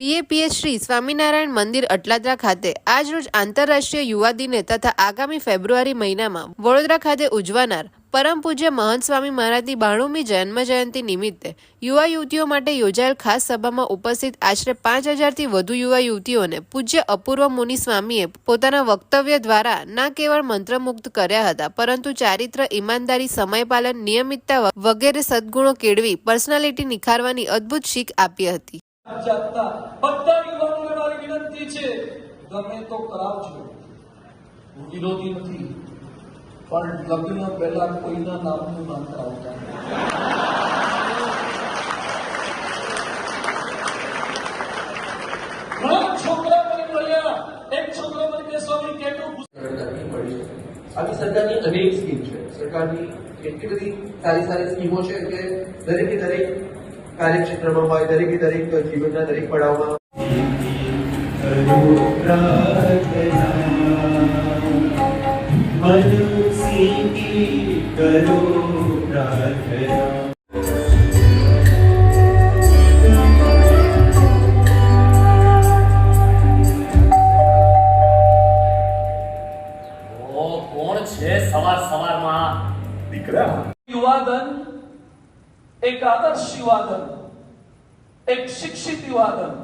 BAPS Shri Swaminarayan મંદિર અટલાદરા ખાતે આજરોજ આંતરરાષ્ટ્રીય યુવા દિને તથા આગામી ફેબ્રુઆરી મહિનામાં વડોદરા ખાતે ઉજવાનાર પરમ પૂજ્ય મહંત સ્વામી મહારાજની બાણુમી જન્મ જયંતિ નિમિત્તે યુવા યુવતીઓ માટે યોજાયેલ ખાસ સભામાં ઉપસ્થિત આશરે પાંચ હજારથી વધુ યુવા યુવતીઓને પૂજ્ય અપૂર્વ મુનિ સ્વામીએ પોતાના વક્તવ્ય દ્વારા ના કેવળ મંત્રમુગ્ધ કર્યા હતા, પરંતુ ચારિત્ર, ઈમાનદારી, સમયપાલન, નિયમિતતા વગેરે સદ્ગુણો કેળવી પર્સનાલિટી નિખારવાની અદ્ભુત શીખ આપી હતી. જાતના બધા યુવાનોને મારી વિનંતી છે, ગમે તો કરાવજો. હું વિરોધી નથી, પણ લગ્ન પહેલા કોઈના નામનું નામ કરાવતા છોકરા મળ્યા. એક છોકરો મને સ્વામી, કેટલું આવી સરકારની અનેક સ્કીમ છે. સરકારની કેટલી બધી સારી સારી સ્કીમો છે કે દરેકે દરેક કાર્યક્ષેત્રમાં હોય દરેકે દરેક જીવનના દરેક પડાવમાં. કરો પ્રાર્થના કોણ છે સવાર સવારમાં? યુવાધન એક આદર્શ યુવાધન, એક શિક્ષિત યુવાધન,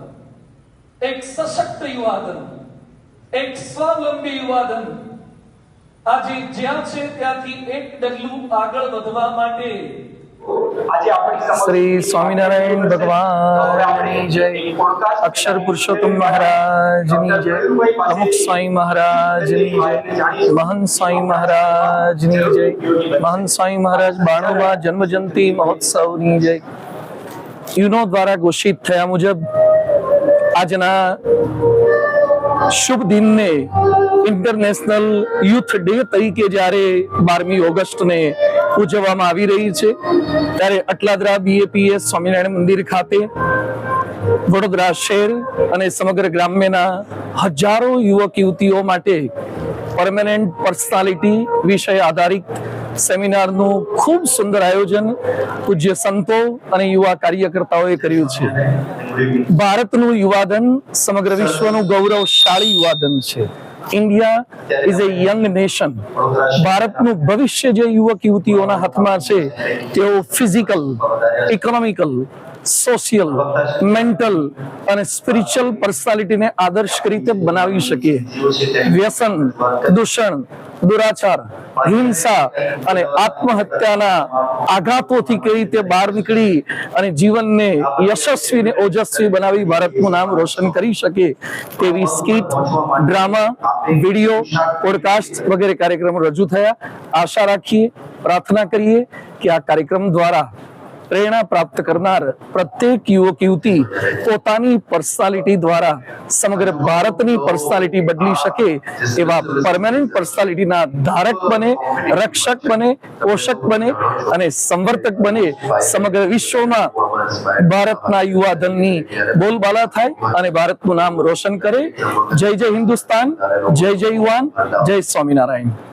એક સશક્ત યુવાધન, એક સ્વાવલંબી યુવાધન. આજે જ્યાં છે ત્યાંથી એક ડગલું આગળ વધવા માટે શ્રી સ્વામિનારાયણ ભગવાનની જય. અક્ષર પુરુષોત્તમ મહારાજની જય. અમુક સ્વામી મહારાજની જય. મહંત સ્વામી મહારાજની જય. મહંત સ્વામી મહારાજ બાણુમાં જન્મજયંતિ મહોત્સવની જય. યુનો દ્વારા ઘોષિત થયા મુજબ આજના શુભ દિનને ઇન્ટરનેશનલ યુથ ડે તરીકે જ્યારે બારમી ઓગસ્ટને ઉજવવામાં આવી રહી છે, ત્યારે અટલાદરા બીએપીએસ સ્વામિનારાયણ મંદિર ખાતે, વડોદરા શહેર અને સમગ્ર ગ્રામ્યના હજારો યુવક યુવતીઓ માટે પરમેનન્ટ પર્સનાલિટી વિષય આધારિત સેમિનારનું ખૂબ સુંદર આયોજન પૂજ્ય સંતો અને યુવા કાર્યકર્તાઓએ કર્યું છે. ભારતનું યુવાધન સમગ્ર વિશ્વનું ગૌરવશાળી યુવાધન છે. ઇન્ડિયા ઇઝ ભવિષ્ય જે યુવક યુવતીઓના હાથમાં છે, તેઓ ફિઝિકલ ઇકોનોમિકલ સોશિયલ મેન્ટલ અને સ્પિરિચ્યુઅલ પર્સનાલિટીને આદર્શ રીતે બનાવી શકીએ વ્યસન, દૂષણ દુરાચાર, હિંસા અને આત્મહત્યાના આઘાતોથી કઈ રીતે બહાર નીકળી અને જીવનને યશસ્વી ને ઓજસ્વી બનાવી ભારતનું નામ રોશન કરી શકે તેવી સ્કીટ, ડ્રામા, વીડિયો, પોડકાસ્ટ વગેરે કાર્યક્રમો રજૂ થયા. આશા રાખીએ, પ્રાર્થના કરીએ કે આ કાર્યક્રમ દ્વારા પ્રેરણા પ્રાપ્ત કરનાર પ્રત્યેક યુવક, યુવતી પોતાની પર્સનાલિટી દ્વારા સમગ્ર ભારતની પર્સનાલિટી બદલી શકે એવા પરમાનન્ટ પર્સનાલિટીના ધારક બને, રક્ષક બને, પોષક બને અને સંવર્ધક બને સમગ્ર વિશ્વમાં ભારતના યુવાધનની બોલબાલા થાય અને ભારતનું નામ રોશન કરે. જય જય હિન્દુસ્તાન, જય જય યુવાન, જય સ્વામિનારાયણ.